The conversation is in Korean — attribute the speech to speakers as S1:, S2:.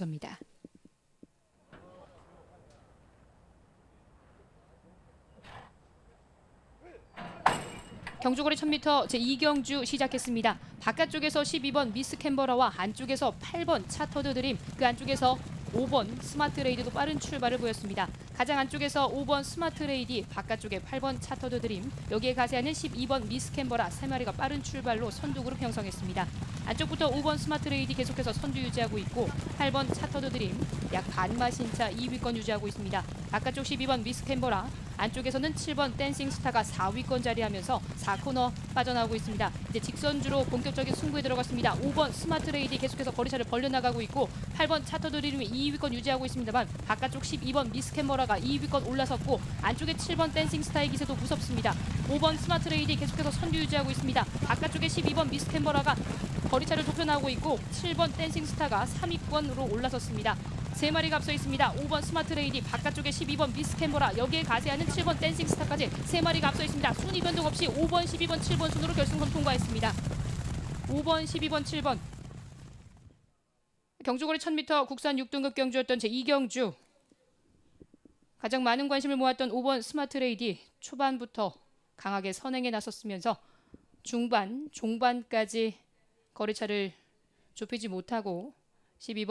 S1: 접니다. 경주거리 1000m 제2경주 시작했습니다. 바깥쪽에서 12번 미스 캠버라와 안쪽에서 8번 차터드 드림, 그 안쪽에서 5번 스마트 레이디도 빠른 출발을 보였습니다. 가장 안쪽에서 5번 스마트 레이디, 바깥쪽에 8번 차터드 드림, 여기에 가세하는 12번 미스 캠버라 세 마리가 빠른 출발로 선두 그룹 형성했습니다. 안쪽부터 5번 스마트 레이디 계속해서 선두 유지하고 있고 8번 차터드 드림 약 반마신 차 2위권 유지하고 있습니다. 바깥쪽 12번 미스 캠버라 안쪽에서는 7번 댄싱 스타가 4위권 자리하면서 4코너 빠져나오고 있습니다. 이제 직선주로 본격적인 승부에 들어갔습니다. 5번 스마트 레이디 계속해서 거리차를 벌려나가고 있고 8번 차터드 드림이 2위권 유지하고 있습니다만 바깥쪽 12번 미스 캠버라가 2위권 올라섰고 안쪽에 7번 댄싱 스타의 기세도 무섭습니다. 5번 스마트 레이디 계속해서 선두 유지하고 있습니다. 바깥쪽에 12번 미스 캠버라가 거리차를 좁혀나오고 있고 7번 댄싱 스타가 3위권으로 올라섰습니다. 세 마리가 앞서 있습니다. 5번 스마트 레이디, 바깥쪽에 12번 미스 캠버라, 여기에 가세하는 7번 댄싱 스타까지 세 마리가 앞서 있습니다. 순위 변동 없이 5번, 12번, 7번 순으로 결승선 통과했습니다. 5번, 12번, 7번. 경주거리 1000m 국산 6등급 경주였던 제2경주. 가장 많은 관심을 모았던 5번 스마트 레이디 초반부터 강하게 선행에 나섰으면서 중반, 종반까지 거리차를 좁히지 못하고 12번